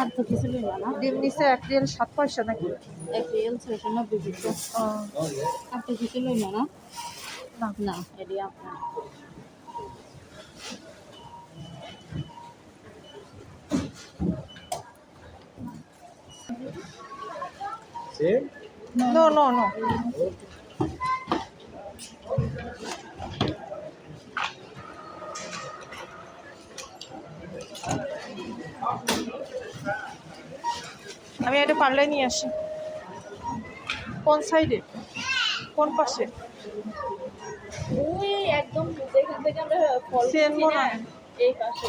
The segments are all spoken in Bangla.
আর তো কিছু লইল না। ডিম নিচে এক রিয়েল সাত পয়সা নাকি? এক রিয়েল ছয়শো নব্বই কিছু আর তো কিছু লইল না। না। না এটি আপনার নো নো নো আমি এটা পারলে নিয়ে আসি। কোন সাইডে? কোন পাশে? ওই একদম যেখান থেকে আমরা ফল চেন কিনি না, এই পাশে।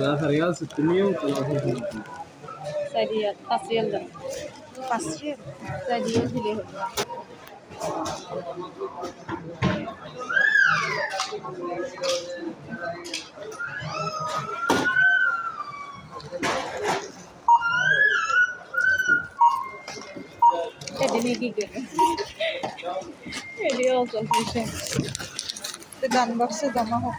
¿Te das arriesgado si tú mío o te das arriesgado? Sería paciente. ডান বক্সে জমা হোক।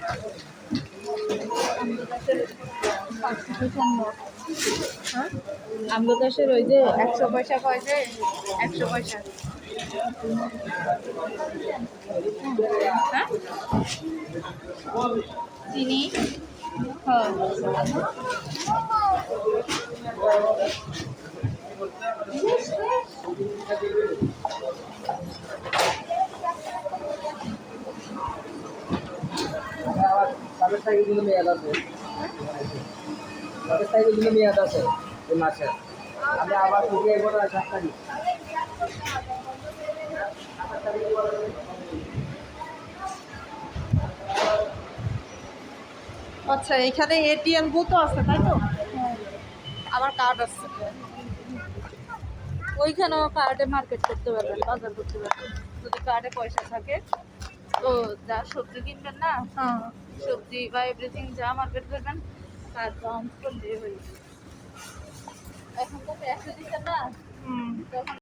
আমগো চাষের ওই যে একশো পয়সা কয় যে, একশো পয়সা। হ্যাঁ? চিনি হ্যাঁ। তাদের সাইকেল কিন্তু মেয়াদ আছে। তাদের সাইকেল কিন্তু মেয়াদ আছে এই মাসে। আমি আবার শুকিয়ে এবার সাত তারিখ। আচ্ছা এখানে এটিএম বুথও আছে, তাই তো? আমার কার্ড আছে ওইখানেও কার্ডে মার্কেট করতে পারবেন, বাজার করতে পারবেন। যদি কার্ডে পয়সা থাকে তো যা সবজি কিনবেন না হ্যাঁ সবজি বা এভরিথিং যা মার্কেট করবেন তার দাম কম দিয়ে হয়ে যাবে। এখন তো একশো দিচ্ছেন না হুম তখন